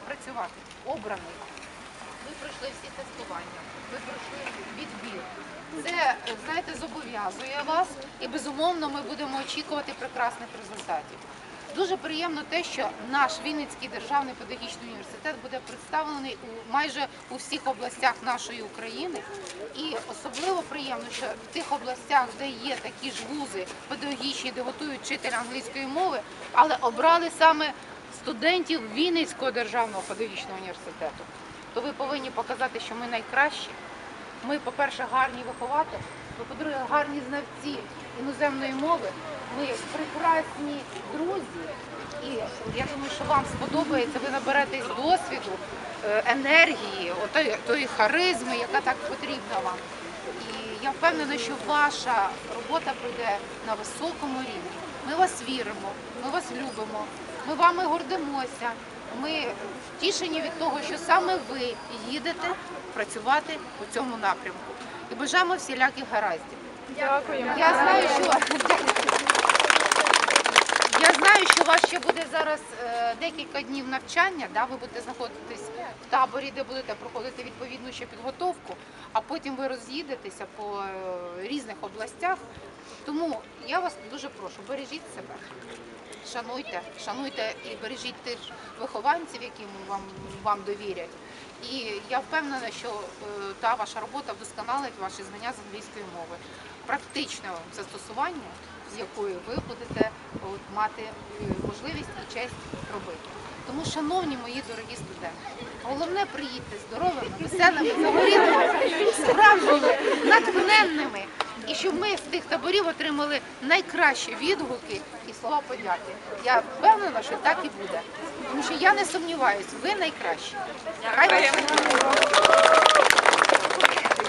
працювати. Обраний. Ви пройшли всі тестування, ви пройшли відбір. Це, знаєте, зобов'язує вас і безумовно ми будемо очікувати прекрасних результатів. Дуже приємно те, що наш Вінницький державний педагогічний університет буде представлений у майже у всіх областях нашої України. І особливо приємно, що в тих областях, де є такі ж вузи педагогічні, де готують вчителя англійської мови, але обрали саме студентів Вінницького державного педагогічного університету, то ви повинні показати, що ми найкращі. Ми, по-перше, гарні вихователі, по-друге, гарні знавці іноземної мови. Ми прекрасні друзі. І я думаю, що вам сподобається, ви наберетесь досвіду, е, енергії, тої харизми, яка так потрібна вам. І я впевнена, що ваша робота пройде на високому рівні. Ми вас віримо, ми вас любимо, ми вами гордимося. Ми втішені від того, що саме ви їдете працювати у цьому напрямку. І бажаємо всіляких гараздів. Дякуємо. Я знаю, що я знаю, що у вас ще буде зараз е, декілька днів навчання. Да? Ви будете знаходитись в таборі, де будете проходити відповідну ще підготовку, а потім ви роз'їдетеся по е, різних областях. Тому я вас дуже прошу, бережіть себе. Шануйте, шануйте і бережіть тих вихованців, які вам, вам довірять. І я впевнена, що е, та ваша робота вдосконалить ваші знання з англійської мови, практичного застосування, з якої ви будете от, мати е, можливість і честь робити. Тому, шановні мої дорогі студенти, головне приїдьте здоровими, веселими, загорілими, справжніми, натхненними. І щоб ми з тих таборів отримали найкращі відгуки і слова подяки. Я впевнена, що так і буде. Тому що я не сумніваюся, ви найкращі. Хай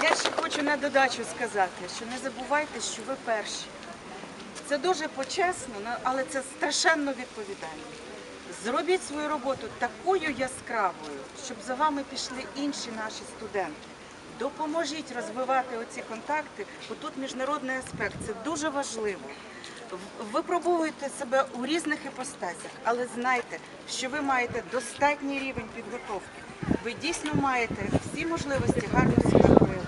Я ще хочу на додачу сказати, що не забувайте, що ви перші. Це дуже почесно, але це страшенно відповідально. Зробіть свою роботу такою яскравою, щоб за вами пішли інші наші студенти. Допоможіть розвивати оці контакти, бо тут міжнародний аспект, це дуже важливо. Випробовуйте себе у різних іпостасях, але знайте, що ви маєте достатній рівень підготовки. Ви дійсно маєте всі можливості гарно себе проявити.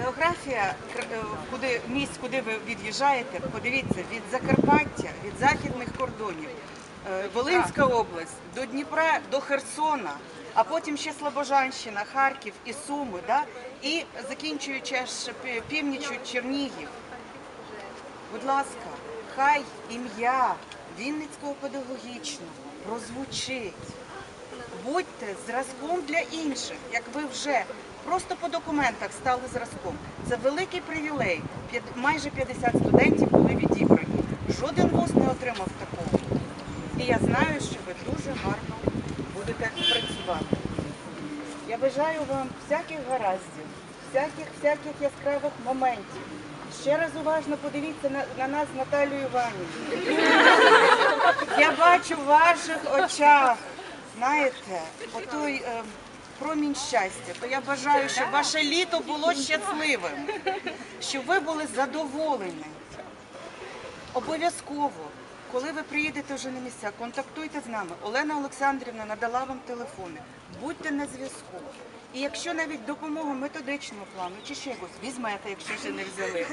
Географія е, куди місць, куди ви від'їжджаєте, подивіться від Закарпаття, від західних кордонів, е, Волинська область до Дніпра, до Херсона, а потім ще Слобожанщина, Харків і Суми, да? і закінчуючи аж північю Чернігів. Будь ласка, хай ім'я Вінницького педагогічного прозвучить. Будьте зразком для інших, як ви вже просто по документах стали зразком. Це великий привілей. Майже 50 студентів були відібрані. Жоден вуз не отримав такого. І я знаю, що ви дуже гарно будете працювати. Я бажаю вам всяких гараздів, всяких всяких яскравих моментів. Ще раз уважно подивіться на, на нас з Наталією Іванівною. Я бачу в ваших очах, знаєте, отой е, промінь щастя. То я бажаю, щоб ваше літо було щасливим, щоб ви були задоволені. Обов'язково, коли ви приїдете вже на місця, контактуйте з нами. Олена Олександрівна надала вам телефони. Будьте на зв'язку. І якщо навіть допомога методичного плану чи ще якось візьмете, якщо ще не взяли,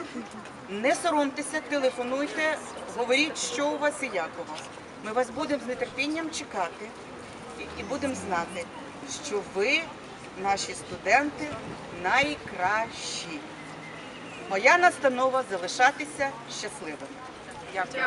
не соромтеся, телефонуйте, говоріть, що у вас і як у вас. Ми вас будемо з нетерпінням чекати і будемо знати, що ви, наші студенти, найкращі. Моя настанова залишатися щасливими. Дякую.